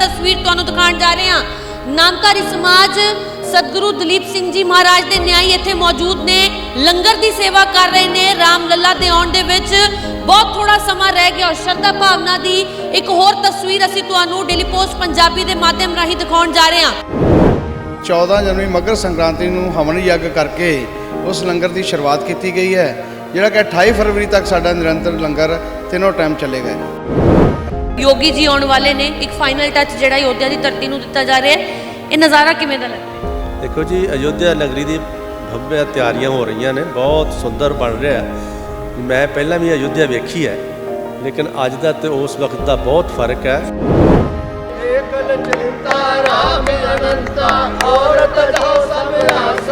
ਤਸਵੀਰ ਤੁਹਾਨੂੰ ਦਿਖਾਉਣ ਜਾ ਰਹੇ ਹਾਂ। ਨਾਮਧਾਰੀ ਸਮਾਜ ਸਤਿਗੁਰੂ ਦਲੀਪ ਸਿੰਘ ਜੀ ਮਹਾਰਾਜ ਦੇ ਨਿਆਈ ਇੱਥੇ ਮੌਜੂਦ ਨੇ। ਲੰਗਰ ਦੀ ਸੇਵਾ ਕਰ ਰਹੇ ਨੇ ਰਾਮ ਲੱਲਾ ਦੇ ਆਉਣ ਦੇ ਵਿੱਚ। ਬਹੁਤ ਥੋੜਾ ਸਮਾਂ ਰਹਿ ਗਿਆ, ਸ਼ਰਧਾ ਭਾਵਨਾ ਦੀ ਇੱਕ ਹੋਰ ਤਸਵੀਰ ਅਸੀਂ ਤੁਹਾਨੂੰ ਡੇਲੀ ਪੋਸਟ ਪੰਜਾਬੀ ਦੇ ਮਾਧਿਅਮ ਰਾਹੀਂ ਦਿਖਾਉਣ ਜਾ ਰਹੇ ਹਾਂ। 14 ਜਨਵਰੀ ਮਕਰ ਸੰਕ੍ਰਾਂਤੀ ਨੂੰ ਹਵਨ ਯੱਗ ਕਰਕੇ ਉਸ ਲੰਗਰ ਦੀ ਸ਼ੁਰੂਆਤ ਕੀਤੀ ਗਈ ਹੈ, ਜਿਹੜਾ ਕਿ 28 ਫਰਵਰੀ ਤੱਕ ਸਾਡਾ ਨਿਰੰਤਰ ਲੰਗਰ ਤਿੰਨੋਂ ਟਾਈਮ ਚੱਲੇਗਾ। ਜੀ ਯੋਗੀ ਜੀ ਆਉਣ ਵਾਲੇ ਨੇ ਇੱਕ ਫਾਈਨਲ ਟੱਚ ਜਿਹੜਾ ਯੋਧਿਆ ਦੀ ਧਰਤੀ ਨੂੰ ਦਿੱਤਾ ਜਾ ਰਿਹਾ ਹੈ। ਇਹ ਨਜ਼ਾਰਾ ਕਿਵੇਂ ਦਾ ਲੱਗਦਾ ਹੈ ਦੇਖੋ ਜੀ ਅਯੋਧਿਆ ਨਗਰੀ ਦੀ ਭਵਯ ਤਿਆਰੀਆਂ ਹੋ ਰਹੀਆਂ ਨੇ ਬਹੁਤ ਸੁੰਦਰ ਬਣ ਰਿਹਾ ਹੈ। ਮੈਂ ਪਹਿਲਾਂ ਵੀ ਅਯੋਧਿਆ ਵੇਖੀ ਹੈ ਲੇਕਿਨ ਅੱਜ ਦਾ ਤੇ ਉਸ ਵਕਤ ਦਾ ਬਹੁਤ ਫ਼ਰਕ ਹੈ। ਏਕਲ ਚਿੰਤਾ ਰਾਮ ਅਨੰਤਾ ਔਰਤ ਜੋ ਸਭ ਆਸਾਰੇ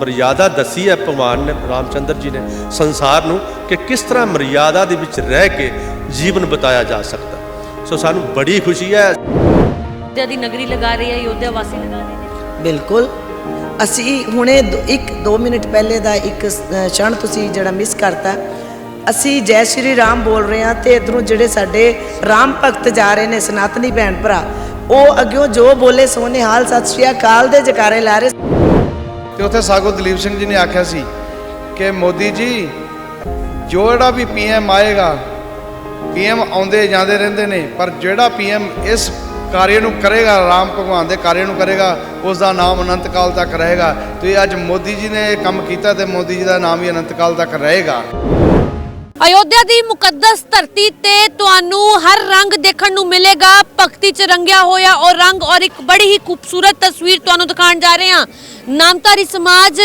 ਮਰਿਆਦਾ ਦੱਸੀ ਹੈ ਭਗਵਾਨ ਨੇ ਰਾਮਚੰਦਰ ਜੀ ਨੇ ਸੰਸਾਰ ਨੂੰ ਕਿ ਕਿਸ ਤਰ੍ਹਾਂ ਮਰਿਆਦਾ ਦੇ ਵਿੱਚ ਰਹਿ ਕੇ ਜੀਵਨ ਬਤਾਇਆ ਜਾ ਸਕਦਾ। ਸੋ ਸਾਨੂੰ ਬੜੀ ਖੁਸ਼ੀ ਹੈ। ਅਯੋਧਿਆ ਦੀ ਨਗਰੀ ਲਗਾ ਰਹੀ ਹੈ ਅਯੋਧਿਆ ਵਾਸੀ ਲਗਾ ਰਹੇ ਨੇ ਬਿਲਕੁਲ। ਅਸੀਂ ਹੁਣੇ 1 2 ਮਿੰਟ ਪਹਿਲੇ ਦਾ ਇੱਕ ਛਣ ਤੁਸੀਂ ਜਿਹੜਾ ਮਿਸ ਕਰਤਾ। ਅਸੀਂ ਜੈ ਸ਼੍ਰੀ ਰਾਮ ਬੋਲ ਰਹੇ ਹਾਂ ਤੇ ਇਧਰੋਂ ਜਿਹੜੇ ਸਾਡੇ ਰਾਮ ਭਗਤ ਜਾ ਰਹੇ ਨੇ ਸਨਾਤਨੀ ਭੈਣ ਭਰਾ ਉਹ ਅੱਗੇ ਜੋ ਬੋਲੇ ਸੋਨੇ ਹਾਲ ਸਤਿ ਸ਼੍ਰੀ ਅਕਾਲ ਦੇ ਜਕਾਰੇ ਲਾ ਰਹੇ ਤੇ ਉੱਥੇ ਸਾਗੋ ਦਲੀਪ ਸਿੰਘ ਜੀ ਨੇ ਆਖਿਆ ਸੀ ਕਿ ਮੋਦੀ ਜੀ, ਜੋ ਜਿਹੜਾ ਵੀ ਪੀਐਮ ਆਏਗਾ, ਪੀਐਮ ਆਉਂਦੇ ਜਾਂਦੇ ਰਹਿੰਦੇ ਨੇ, ਪਰ ਜਿਹੜਾ ਪੀਐਮ ਇਸ ਕਾਰਜ ਨੂੰ ਕਰੇਗਾ, ਰਾਮ ਭਗਵਾਨ ਦੇ ਕਾਰਜ ਨੂੰ ਕਰੇਗਾ ਉਸ ਦਾ ਨਾਮ ਅਨੰਤ ਕਾਲ ਤੱਕ ਰਹੇਗਾ। ਤੇ ਅੱਜ ਮੋਦੀ ਜੀ ਨੇ ਇਹ ਕੰਮ ਕੀਤਾ ਤੇ ਮੋਦੀ ਜੀ ਦਾ ਨਾਮ ਵੀ ਅਨੰਤ ਕਾਲ ਤੱਕ ਰਹੇਗਾ। ਅਯੋਧਿਆ ਦੀ ਮੁਕੱਦਸ ਧਰਤੀ ਤੇ ਤੁਹਾਨੂੰ ਹਰ ਰੰਗ ਦੇਖਣ ਨੂੰ ਮਿਲੇਗਾ। ਭਗਤੀ ਚ ਰੰਗਿਆ ਹੋਇਆ ਔਰ ਰੰਗ ਔਰ ਇੱਕ ਬੜੀ ਹੀ ਖੂਬਸੂਰਤ ਤਸਵੀਰ ਤੁਹਾਨੂੰ ਦਿਖਾਉਣ ਜਾ ਰਹੇ ਹਾਂ। ਨਾਮਧਾਰੀ ਸਮਾਜ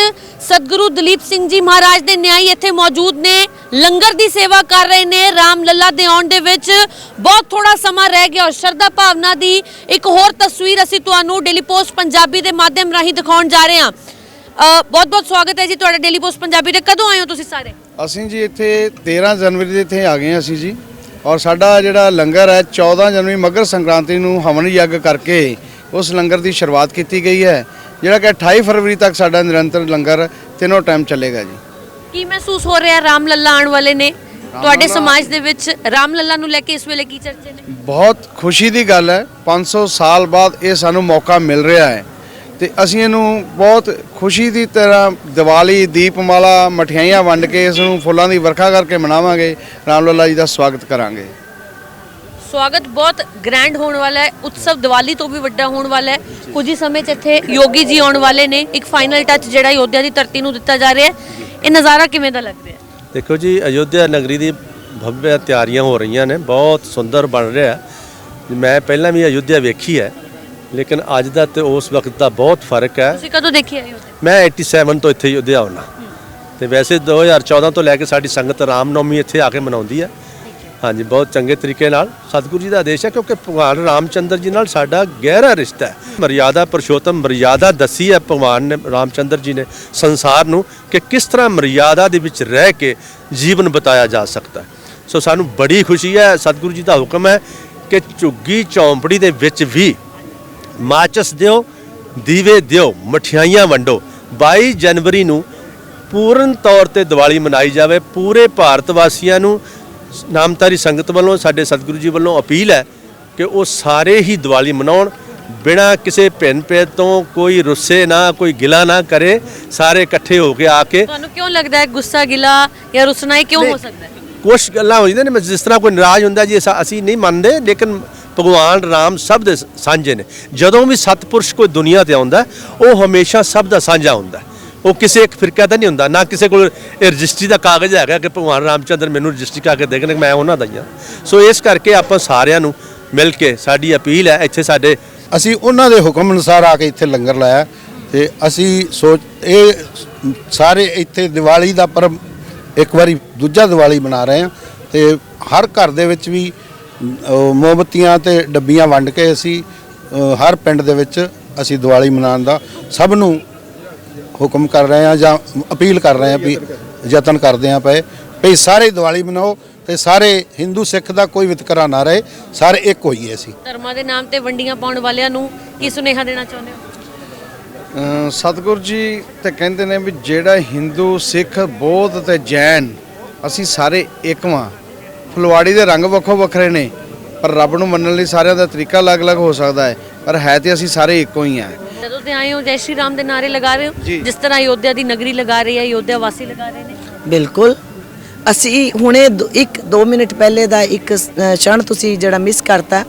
ਸਤਿਗੁਰੂ ਦਲੀਪ ਸਿੰਘ ਜੀ ਮਹਾਰਾਜ ਦੇ ਨਿਆਈ ਇੱਥੇ ਮੌਜੂਦ ਨੇ। ਲੰਗਰ ਦੀ ਸੇਵਾ ਕਰ ਰਹੇ ਨੇ। ਰਾਮ ਲੱਲਾ ਦੇ ਆਉਣ ਦੇ ਵਿੱਚ ਬਹੁਤ ਥੋੜਾ ਸਮਾਂ ਰਹਿ ਗਿਆ ਔਰ ਸ਼ਰਧਾ ਭਾਵਨਾ ਦੀ ਇੱਕ ਹੋਰ ਤਸਵੀਰ ਅਸੀਂ ਤੁਹਾਨੂੰ ਡੇਲੀ ਪੋਸਟ ਪੰਜਾਬੀ ਦੇ ਮਾਧਿਅਮ ਰਾਹੀਂ ਦਿਖਾਉਣ ਜਾ ਰਹੇ ਹਾਂ। ਬਹੁਤ ਬਹੁਤ ਸਵਾਗਤ ਹੈ ਜੀ ਤੁਹਾਡਾ ਡੇਲੀ ਪੋਸਟ ਪੰਜਾਬੀ ਦੇ। ਕਦੋਂ ਆਏ ਹੋ ਤੁਸੀਂ ਸਾਰੇ? ਅਸੀਂ ਜੀ ਇੱਥੇ 13 ਜਨਵਰੀ ਦੇ ਇੱਥੇ ਆ ਗਏ ਹਾਂ ਅਸੀਂ ਜੀ। ਔਰ ਸਾਡਾ ਜਿਹੜਾ ਲੰਗਰ ਹੈ 14 ਜਨਵਰੀ ਮਕਰ ਸੰਕ੍ਰਾਂਤੀ ਨੂੰ ਹਵਨ ਯੱਗ ਕਰਕੇ ਉਸ ਲੰਗਰ ਦੀ ਸ਼ੁਰੂਆਤ ਕੀਤੀ ਗਈ ਹੈ। ਜਿਹੜਾ ਕਿ 28 ਫਰਵਰੀ ਤੱਕ ਸਾਡਾ ਨਿਰੰਤਰ ਲੰਗਰ ਤਿੰਨੋਂ ਟਾਈਮ ਚੱਲੇਗਾ ਜੀ। ਕੀ ਮਹਿਸੂਸ ਹੋ ਰਿਹਾ ਰਾਮ ਲੱਲਾ ਆਉਣ ਵਾਲੇ ਨੇ? ਤੁਹਾਡੇ ਸਮਾਜ ਦੇ ਵਿੱਚ ਰਾਮ ਲੱਲਾ ਨੂੰ ਲੈ ਕੇ ਇਸ ਵੇਲੇ ਕੀ ਚਰਚੇ ਨੇ? ਬਹੁਤ ਖੁਸ਼ੀ ਦੀ ਗੱਲ ਹੈ। 500 ਸਾਲ ਬਾਅਦ ਇਹ ਸਾਨੂੰ ਮੌਕਾ ਮਿਲ ਰਿਹਾ ਹੈ। ਤੇ ਅਸੀਂ ਇਹਨੂੰ ਬਹੁਤ ਖੁਸ਼ੀ ਦੀ ਤਰ੍ਹਾਂ ਦੀਵਾਲੀ ਦੀਪਮਾਲਾ ਮਠਿਆਈਆਂ ਵੰਡ ਕੇ ਇਸ ਨੂੰ ਫੁੱਲਾਂ ਦੀ ਵਰਖਾ ਕਰਕੇ ਮਨਾਵਾਂਗੇ। ਰਾਮ ਲੱਲਾ ਜੀ ਦਾ ਸਵਾਗਤ ਕਰਾਂਗੇ। ਸਵਾਗਤ ਬਹੁਤ ਗ੍ਰੈਂਡ ਹੋਣ ਵਾਲਾ ਹੈ। ਉਤਸਵ ਦੀਵਾਲੀ ਤੋਂ ਵੀ ਵੱਡਾ ਹੋਣ ਵਾਲਾ ਹੈ। ਕੁਝ ਹੀ ਸਮੇਂ 'ਚ ਇੱਥੇ ਯੋਗੀ ਜੀ ਆਉਣ ਵਾਲੇ ਨੇ। ਇੱਕ ਫਾਈਨਲ ਟੱਚ ਜਿਹੜਾ ਯੋਧਿਆ ਦੀ ਧਰਤੀ ਨੂੰ ਦਿੱਤਾ ਜਾ ਰਿਹਾ ਹੈ। ਇਹ ਨਜ਼ਾਰਾ ਕਿਵੇਂ ਦਾ ਲੱਗ ਰਿਹਾ ਹੈ? ਦੇਖੋ ਜੀ ਅਯੋਧਿਆ ਨਗਰੀ ਦੀ ਭਵਯ ਤਿਆਰੀਆਂ ਹੋ ਰਹੀਆਂ ਨੇ। ਬਹੁਤ ਸੁੰਦਰ ਬਣ ਰਿਹਾ ਹੈ। ਮੈਂ ਪਹਿਲਾਂ ਵੀ ਅਯੋਧਿਆ ਵੇਖੀ ਹੈ। ਲੇਕਿਨ ਅੱਜ ਦਾ ਤੇ ਉਸ ਵਕਤ ਦਾ ਬਹੁਤ ਫ਼ਰਕ ਹੈ। ਤੁਸੀਂ ਕਦੋਂ ਦੇਖੀ ਆਏ ਹੋ ਮੈਂ 87 ਤੋਂ ਇੱਥੇ ਅਯੋਧਿਆ ਆਉਣਾ ਤੇ ਵੈਸੇ 2014 ਤੋਂ ਲੈ ਕੇ ਸਾਡੀ ਸੰਗਤ ਰਾਮਨੌਮੀ ਇੱਥੇ ਆ ਕੇ ਮਨਾਉਂਦੀ ਹੈ। ਹਾਂਜੀ ਬਹੁਤ ਚੰਗੇ ਤਰੀਕੇ ਨਾਲ। ਸਤਿਗੁਰੂ ਜੀ ਦਾ ਆਦੇਸ਼ ਹੈ ਕਿਉਂਕਿ ਭਗਵਾਨ ਰਾਮਚੰਦਰ ਜੀ ਨਾਲ ਸਾਡਾ ਗਹਿਰਾ ਰਿਸ਼ਤਾ ਹੈ। ਮਰਿਆਦਾ ਪੁਰਸ਼ੋਤਮ ਮਰਿਆਦਾ ਦੱਸੀ ਹੈ ਭਗਵਾਨ ਨੇ ਰਾਮਚੰਦਰ ਜੀ ਨੇ ਸੰਸਾਰ ਨੂੰ ਕਿ ਕਿਸ ਤਰ੍ਹਾਂ ਮਰਿਆਦਾ ਦੇ ਵਿੱਚ ਰਹਿ ਕੇ ਜੀਵਨ ਬਤਾਇਆ ਜਾ ਸਕਦਾ ਹੈ। ਸੋ ਸਾਨੂੰ ਬੜੀ ਖੁਸ਼ੀ ਹੈ ਸਤਿਗੁਰੂ ਜੀ ਦਾ ਹੁਕਮ ਹੈ ਕਿ ਝੁੱਗੀ ਚੌਂਪੜੀ ਦੇ ਵਿੱਚ ਵੀ ਮਾਚਸ ਦਿਓ ਦੀਵੇ ਦਿਓ ਮਠਿਆਈਆਂ ਵੰਡੋ। 22 ਜਨਵਰੀ ਨੂੰ ਪੂਰਨ ਤੌਰ ਤੇ ਦੀਵਾਲੀ ਮਨਾਈ ਜਾਵੇ। ਪੂਰੇ ਭਾਰਤ ਵਾਸੀਆਂ ਨੂੰ ਨਾਮਤਾਰੀ ਸੰਗਤ ਵੱਲੋਂ ਸਾਡੇ ਸਤਿਗੁਰੂ ਜੀ ਵੱਲੋਂ ਅਪੀਲ ਹੈ ਕਿ ਉਹ ਸਾਰੇ ਹੀ ਦੀਵਾਲੀ ਮਨਾਉਣ। ਬਿਨਾਂ ਕਿਸੇ ਭਿੰਨ ਭੇਦ ਤੋਂ ਕੋਈ ਰੁੱਸੇ ਨਾ ਕੋਈ ਗਿਲਾ ਨਾ ਕਰੇ। ਸਾਰੇ ਇਕੱਠੇ ਹੋ ਕੇ ਆ ਕੇ ਤੁਹਾਨੂੰ ਕਿਉਂ ਲੱਗਦਾ ਹੈ ਗੁੱਸਾ ਗਿਲਾ ਜਾਂ ਰੁਸਨਾ ਇਹ ਕਿਉਂ ਹੋ ਸਕਦਾ ਹੈ? ਕੁਛ ਗੱਲਾਂ ਹੋ ਜਾਂਦੀਆਂ ਨੇ ਜਿਸ ਤਰ੍ਹਾਂ ਕੋਈ ਨਾਰਾਜ਼ ਹੁੰਦਾ ਜੀ ਅਸੀਂ ਨਹੀਂ ਮੰਨਦੇ ਲੇਕਿਨ ਭਗਵਾਨ ਰਾਮ ਸਭ ਦੇ ਸਾਂਝੇ ਨੇ। ਜਦੋਂ ਵੀ ਸਤਪੁਰਸ਼ ਕੋਈ ਦੁਨੀਆ ਤੇ ਆਉਂਦਾ, ਉਹ ਹਮੇਸ਼ਾ ਸਭ ਦਾ ਸਾਂਝਾ ਹੁੰਦਾ। ਉਹ ਕਿਸੇ ਇੱਕ ਫਿਰਕਾ ਦਾ ਨਹੀਂ ਹੁੰਦਾ, ਨਾ ਕਿਸੇ ਕੋਲ ਇਹ ਰਜਿਸਟਰੀ ਦਾ ਕਾਗਜ਼ ਹੈਗਾ ਕਿ ਭਗਵਾਨ ਰਾਮਚੰਦਰ ਮੈਨੂੰ ਰਜਿਸਟਰੀ ਕਰਕੇ ਦੇ ਕਿ ਮੈਂ ਉਹਨਾਂ ਦਾ ਹੀ ਹਾਂ। ਸੋ ਇਸ ਕਰਕੇ ਆਪਾਂ ਸਾਰਿਆਂ ਨੂੰ ਮਿਲ ਕੇ ਸਾਡੀ ਅਪੀਲ ਹੈ, ਇੱਥੇ ਸਾਡੇ ਅਸੀਂ ਉਹਨਾਂ ਦੇ ਹੁਕਮ ਅਨੁਸਾਰ ਆ ਕੇ ਇੱਥੇ ਲੰਗਰ ਲਾਇਆ ਤੇ ਅਸੀਂ ਸੋਚ, ਇਹ ਸਾਰੇ ਇੱਥੇ ਦੀਵਾਲੀ ਦਾ ਪਰਬ ਇੱਕ ਵਾਰੀ ਦੂਜਾ ਦੀਵਾਲੀ ਮਨਾ ਰਹੇ ਹਾਂ ਤੇ ਹਰ ਘਰ ਦੇ ਵਿੱਚ ਵੀ ਮੋਮਬੱਤੀਆਂ ਤੇ ਡੱਬੀਆਂ ਵੰਡ ਕੇ ਅਸੀਂ ਹਰ ਪਿੰਡ ਦੇ ਵਿੱਚ ਅਸੀਂ ਦੀਵਾਲੀ ਮਨਾਉਣ ਦਾ ਸਭ ਨੂੰ ਹੁਕਮ ਕਰ ਰਹੇ ਹਾਂ ਜਾਂ ਅਪੀਲ ਕਰ ਰਹੇ ਹਾਂ ਵੀ ਯਤਨ ਕਰਦੇ ਹਾਂ ਪਏ ਵੀ ਸਾਰੇ ਦੀਵਾਲੀ ਮਨਾਓ ਤੇ ਸਾਰੇ ਹਿੰਦੂ ਸਿੱਖ ਦਾ ਕੋਈ ਵਿਤਕਰਾ ਨਾ ਰਹੇ ਸਾਰੇ ਇੱਕ ਹੋਈਏ ਅਸੀਂ। ਧਰਮਾਂ ਦੇ ਨਾਮ ਤੇ ਵੰਡੀਆਂ ਪਾਉਣ ਵਾਲਿਆਂ ਨੂੰ ਕੀ ਸੁਨੇਹਾ ਦੇਣਾ ਚਾਹੁੰਦੇ ਹੋ? ਸਤਿਗੁਰੂ ਜੀ ਤੇ ਕਹਿੰਦੇ ਨੇ ਵੀ ਜਿਹੜਾ ਹਿੰਦੂ ਸਿੱਖ ਬੌਧ ਤੇ ਜੈਨ ਅਸੀਂ ਸਾਰੇ ਇੱਕ ਵਾਂ। ਫੁਲਵਾੜੀ ਦੇ ਰੰਗ ਵੱਖੋ ਵੱਖਰੇ ਨੇ ਪਰ ਰੱਬ ਨੂੰ ਮੰਨਣ ਲਈ ਸਾਰਿਆਂ ਦਾ ਤਰੀਕਾ ਅਲੱਗ-ਅਲੱਗ ਹੋ ਸਕਦਾ ਹੈ ਪਰ ਹੈ ਤੇ ਅਸੀਂ ਸਾਰੇ ਇੱਕੋ ਹੀ ਆ ਜਦੋਂ ਤੇ ਆਏ ਹੋ ਜੈ ਸ਼੍ਰੀ ਰਾਮ ਦੇ ਨਾਰੇ ਲਗਾ ਰਹੇ ਹੋ। ਜਿਸ ਤਰ੍ਹਾਂ ਅਯੋਧਿਆ ਦੀ ਨਗਰੀ ਲਗਾ ਰਹੀ ਹੈ ਅਯੋਧਿਆ ਵਾਸੀ ਲਗਾ ਰਹੇ ਨੇ? ਬਿਲਕੁਲ। ਅਸੀਂ ਹੁਣੇ ਦੋ- ਇੱਕ 2 ਮਿੰਟ ਪਹਿਲੇ ਦਾ ਇੱਕ ਛਣ ਤੁਸੀਂ ਜਿਹੜਾ ਮਿਸ ਕਰਤਾ।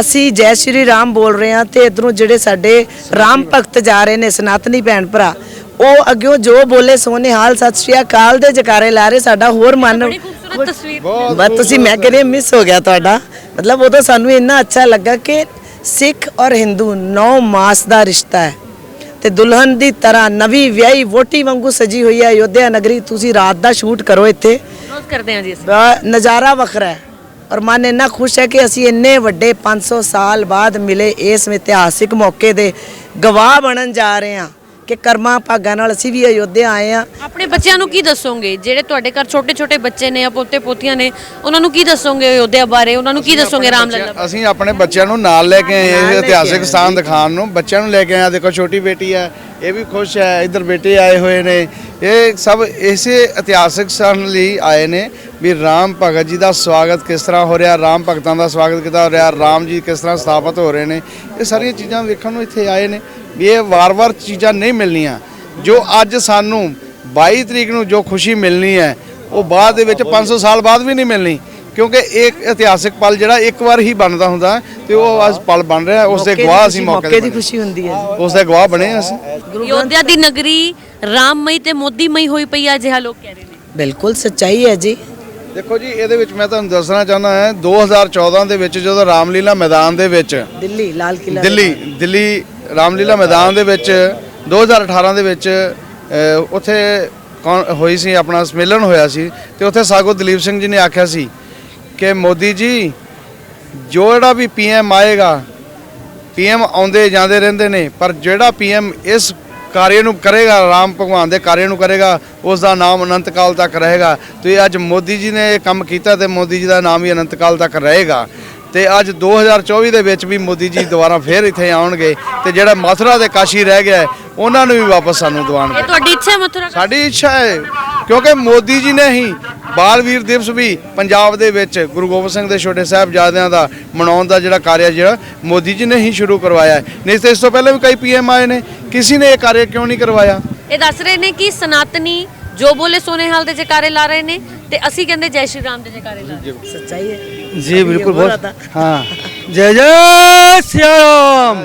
ਅਸੀਂ ਜੈ ਸ਼੍ਰੀ ਰਾਮ ਬੋਲ ਰਹੇ ਹਾਂ ਤੇ ਇਧਰੋਂ ਜਿਹੜੇ ਸਾਡੇ ਰਾਮ ਭਗਤ ਜਾ ਰਹੇ ਨੇ ਸਨਾਤਨੀ ਭੈਣ ਭਰਾ ਉਹ ਅੱਗਿਓਂ ਜੋ ਬੋਲੇ ਸੋਨੇ ਹਾਲ ਸਤਿ ਸ਼੍ਰੀ ਅਕਾਲ ਦੇ ਜਕਾਰੇ ਲਾ ਰਹੇ ਸਾਡਾ ਹੋਰ ਮਨ ਤਸਵੀਰ ਬਸ ਤੁਸੀਂ ਮੈਂ ਕਹਿੰਦੀ ਮਿਸ ਹੋ ਗਿਆ ਤੁਹਾਡਾ? ਮਤਲਬ ਉਦੋਂ ਸਾਨੂੰ ਇੰਨਾ ਅੱਛਾ ਲੱਗਾ ਕਿ ਸਿੱਖ ਔਰ ਹਿੰਦੂ ਨੌ ਮਾਸ ਦਾ ਰਿਸ਼ਤਾ ਹੈ। ਤੇ ਦੁਲਹਨ ਦੀ ਤਰ੍ਹਾਂ ਨਵੀਂ ਵਿਆਹੀ ਵੋਟੀ ਵਾਂਗੂ ਸਜੀ ਹੋਈ ਹੈ ਅਯੋਧਿਆ ਨਗਰੀ। ਤੁਸੀਂ ਰਾਤ ਦਾ ਸ਼ੂਟ ਕਰੋ ਇੱਥੇ। ਰੋਜ਼ ਕਰਦੇ ਹਾਂ ਜੀ ਅਸੀਂ। ਨਜ਼ਾਰਾ ਵੱਖਰਾ ਹੈ। ਔਰ ਮਨ ਇੰਨਾ ਖੁਸ਼ ਹੈ ਕਿ ਅਸੀਂ ਇੰਨੇ ਵੱਡੇ 500 ਸਾਲ ਬਾਅਦ ਮਿਲੇ ਇਸ ਇਤਿਹਾਸਿਕ ਮੌਕੇ ਦੇ। ਗਵਾਹ ਬਣਨ ਜਾ ਰਹੇ ਹਾਂ। ਕਿ ਕਰਮਾਂ ਭਾਗਾਂ ਨਾਲ ਅਸੀਂ ਵੀ ਅਯੋਧਿਆ ਆਏ ਹਾਂ। ਆਪਣੇ ਬੱਚਿਆਂ ਨੂੰ ਕੀ ਦੱਸੋਗੇ? ਜਿਹੜੇ ਤੁਹਾਡੇ ਘਰ ਛੋਟੇ ਛੋਟੇ ਬੱਚੇ ਨੇ ਜਾਂ ਪੋਤੇ ਪੋਤੀਆਂ ਨੇ ਉਹਨਾਂ ਨੂੰ ਕੀ ਦੱਸੋਗੇ ਅਯੋਧਿਆ ਬਾਰੇ? ਉਹਨਾਂ ਨੂੰ ਕੀ ਦੱਸੋਗੇ ਰਾਮ ਲੱਲਾ? ਅਸੀਂ ਆਪਣੇ ਬੱਚਿਆਂ ਨੂੰ ਨਾਲ ਲੈ ਕੇ ਆਏ ਹਾਂ ਇਹ ਇਤਿਹਾਸਿਕ ਸਥਾਨ ਦਿਖਾਉਣ ਨੂੰ। ਬੱਚਿਆਂ ਨੂੰ ਲੈ ਕੇ ਆਏ ਹਾਂ ਦੇਖੋ ਛੋਟੀ ਬੇਟੀ ਹੈ ਇਹ ਵੀ ਖੁਸ਼ ਹੈ ਇੱਧਰ ਬੇਟੇ ਆਏ ਹੋਏ ਨੇ। ਇਹ ਸਭ ਇਸੇ ਇਤਿਹਾਸਿਕ ਸਥਾਨ ਲਈ ਆਏ ਨੇ ਵੀ ਰਾਮ ਭਗਤ ਜੀ ਦਾ ਸਵਾਗਤ ਕਿਸ ਤਰ੍ਹਾਂ ਹੋ ਰਿਹਾ ਰਾਮ ਭਗਤਾਂ ਦਾ ਸਵਾਗਤ ਕਿੱਦਾਂ ਹੋ ਰਿਹਾ ਰਾਮ ਜੀ ਕਿਸ ਤਰ੍ਹਾਂ ਸਥਾਪਿਤ ਹੋ ਰਹੇ ਨੇ। ਇਹ ਸਾਰੀਆਂ ਚੀਜ਼ਾਂ ਵੇਖਣ ਨੂੰ ਇੱਥੇ ਆਏ ਨੇ। ਵੀ ਇਹ ਵਾਰ-ਵਾਰ ਚੀਜ਼ਾਂ ਨਹੀਂ ਮਿਲਣੀਆਂ। ਜੋ ਅੱਜ ਸਾਨੂੰ 22 ਤਰੀਕ ਨੂੰ ਜੋ ਖੁਸ਼ੀ ਮਿਲਣੀ ਹੈ ਉਹ ਬਾਅਦ ਦੇ ਵਿੱਚ 500 ਸਾਲ ਬਾਅਦ ਵੀ ਨਹੀਂ ਮਿਲਣੀ। ਕਿਉਂਕਿ ਇੱਕ ਇਤਿਹਾਸਿਕ ਪਲ ਜਿਹੜਾ ਇੱਕ ਵਾਰ ਹੀ ਬਣਦਾ ਹੁੰਦਾ ਤੇ ਉਹ ਅੱਜ ਪਲ ਬਣ ਰਿਹਾ ਉਸ ਦੇ ਗਵਾਹ ਅਸੀਂ ਮੌਕੇ ਦੀ। ਖੁਸ਼ੀ ਹੁੰਦੀ ਹੈ ਉਸ ਦੇ ਗਵਾਹ ਬਣੇ ਅਸੀਂ। ਅਯੋਧਿਆ ਦੀ ਨਗਰੀ ਰਾਮਮਈ ਤੇ ਮੋਦੀਮਈ ਹੋਈ ਪਈ ਆ ਅਜਿਹਾ ਲੋਕ ਕਹਿ ਰਹੇ ਨੇ। ਬਿਲਕੁਲ ਸੱਚਾਈ ਹੈ ਜੀ। ਦੇਖੋ ਜੀ ਇਹਦੇ ਵਿੱਚ ਮੈਂ ਤੁਹਾਨੂੰ ਦੱਸਣਾ ਚਾਹੁੰਦਾ ਹਾਂ 2014 ਦੇ ਵਿੱਚ ਜਦੋਂ ਰਾਮਲੀਲਾ ਮੈਦਾਨ ਦੇ ਵਿੱਚ ਦਿੱਲੀ ਲਾਲ ਕਿਲਾ ਦਿੱਲੀ ਦਿੱਲੀ ਰਾਮਲੀਲਾ ਮੈਦਾਨ ਦੇ ਵਿੱਚ 2018 ਦੇ ਵਿੱਚ ਉੱਥੇ ਕੌਣ- ਹੋਈ ਸੀ, ਆਪਣਾ ਸੰਮੇਲਨ ਹੋਇਆ ਸੀ ਤੇ ਉੱਥੇ ਸਾਗੋ ਦਲੀਪ ਸਿੰਘ ਜੀ ਨੇ ਆਖਿਆ ਸੀ ਕਿ ਮੋਦੀ ਜੀ, ਜੋ ਜਿਹੜਾ ਵੀ ਪੀਐਮ ਆਏਗਾ ਪੀਐਮ ਆਉਂਦੇ ਜਾਂਦੇ ਰਹਿੰਦੇ ਨੇ, ਪਰ ਜਿਹੜਾ ਪੀਐਮ ਇਸ ਕਾਰਜ ਨੂੰ ਕਰੇਗਾ, ਰਾਮ ਭਗਵਾਨ ਦੇ ਕਾਰਜ ਨੂੰ ਕਰੇਗਾ ਉਸ ਦਾ ਨਾਮ ਅਨੰਤ ਕਾਲ ਤੱਕ ਰਹੇਗਾ। ਤੇ ਅੱਜ ਮੋਦੀ ਜੀ ਨੇ ਇਹ ਕੰਮ ਕੀਤਾ ਤੇ ਮੋਦੀ ਜੀ ਦਾ ਨਾਮ ਹੀ ਅਨੰਤ ਕਾਲ ਤੱਕ ਰਹੇਗਾ। ਤੇ ਅੱਜ 2024 ਦੇ ਵਿੱਚ ਵੀ ਮੋਦੀ ਜੀ ਦੁਬਾਰਾ ਫੇਰ ਇੱਥੇ ਆਉਣਗੇ ਤੇ ਜਿਹੜਾ ਮਥੁਰਾ ਤੇ ਕਾਸ਼ੀ ਰਹਿ ਗਿਆ ਉਹਨਾਂ ਨੂੰ ਵੀ ਵਾਪਸ ਸਾਨੂੰ ਦਿਵਾਉਣਗੇ ਇਹ ਤੁਹਾਡੀ ਇੱਛਾ ਹੈ ਮਥੁਰਾ ਸਾਡੀ ਇੱਛਾ ਹੈ ਕਿਉਂਕਿ ਮੋਦੀ ਜੀ ਨੇ ਹੀ ਬਾਲਵੀਰ ਦਿਵਸ ਵੀ ਪੰਜਾਬ ਦੇ ਵਿੱਚ ਗੁਰੂ ਗੋਬਿੰਦ ਸਿੰਘ ਦੇ ਛੋਟੇ ਸਾਹਿਬਜ਼ਾਦਿਆਂ ਦਾ ਮਨਾਉਣ ਦਾ ਜਿਹੜਾ ਕਾਰਜ ਜਿਹੜਾ ਮੋਦੀ ਜੀ ਨੇ ਹੀ ਸ਼ੁਰੂ ਕਰਵਾਇਆ ਹੈ। ਨਹੀਂ ਤਾਂ ਇਸ ਤੋਂ ਪਹਿਲਾਂ ਵੀ ਕਈ ਪੀਐਮ ਆਏ ਨੇ ਕਿਸੇ ਨੇ ਇਹ ਕਾਰਜ ਕਿਉਂ ਨਹੀਂ ਕਰਵਾਇਆ ਇਹ ਦੱਸ ਰਹੇ ਨੇ ਕਿ ਸਨਾਤਨੀ ਜੋ ਬੋਲੇ ਸੋਨੇ ਹਾਲ ਦੇ ਜਕਾਰੇ ਲਾ ਰਹੇ ਨੇ ਤੇ ਅਸੀਂ ਕਹਿੰਦੇ ਜੈ ਸ਼੍ਰੀ ਰਾਮ ਦੇ ਜਕਾਰੇ ਲਾ ਰਹੇ ਹਾਂ। सच्चाई है जी बिल्कुल बोल रहा बहुत था। हाँ जय जय श्री राम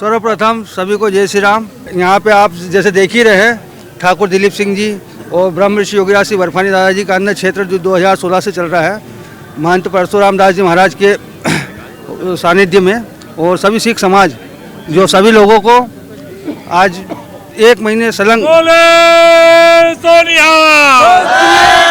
सर्वप्रथम सभी को जय श्री राम यहाँ पे आप जैसे देख ही रहे हैं ठाकुर दिलीप सिंह जी और ब्रह्म ऋषि योगीराज सिंह बर्फानी दादाजी का अन्य क्षेत्र जो 2016 से चल रहा है महंत परशुराम दास जी महाराज के सानिध्य में और सभी सिख समाज जो सभी लोगों को आज એક મહિને સલંગ સોનિયા!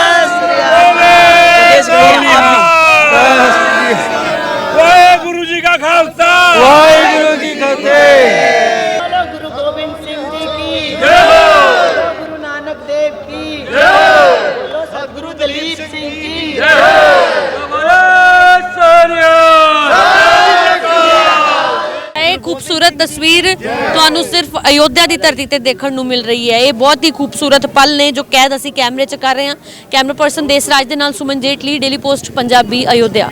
ਤਸਵੀਰ ਤੁਹਾਨੂੰ ਸਿਰਫ ਅਯੋਧਿਆ ਦੀ ਧਰਤੀ ਤੇ ਦੇਖਣ ਨੂੰ ਮਿਲ ਰਹੀ ਹੈ। ਇਹ ਬਹੁਤ ਹੀ ਖੂਬਸੂਰਤ ਪਲ ਨੇ ਜੋ ਕੈਦ ਅਸੀਂ ਕੈਮਰੇ 'ਚ ਕਰ ਰਹੇ ਹਾਂ। ਕੈਮਰਾ ਪਰਸਨ ਦੇਸਰਾਜ ਦੇ ਨਾਲ ਸੁਮਨ ਜੇਟਲੀ, ਡੇਲੀ ਪੋਸਟ, ਪੰਜਾਬੀ, ਅਯੋਧਿਆ।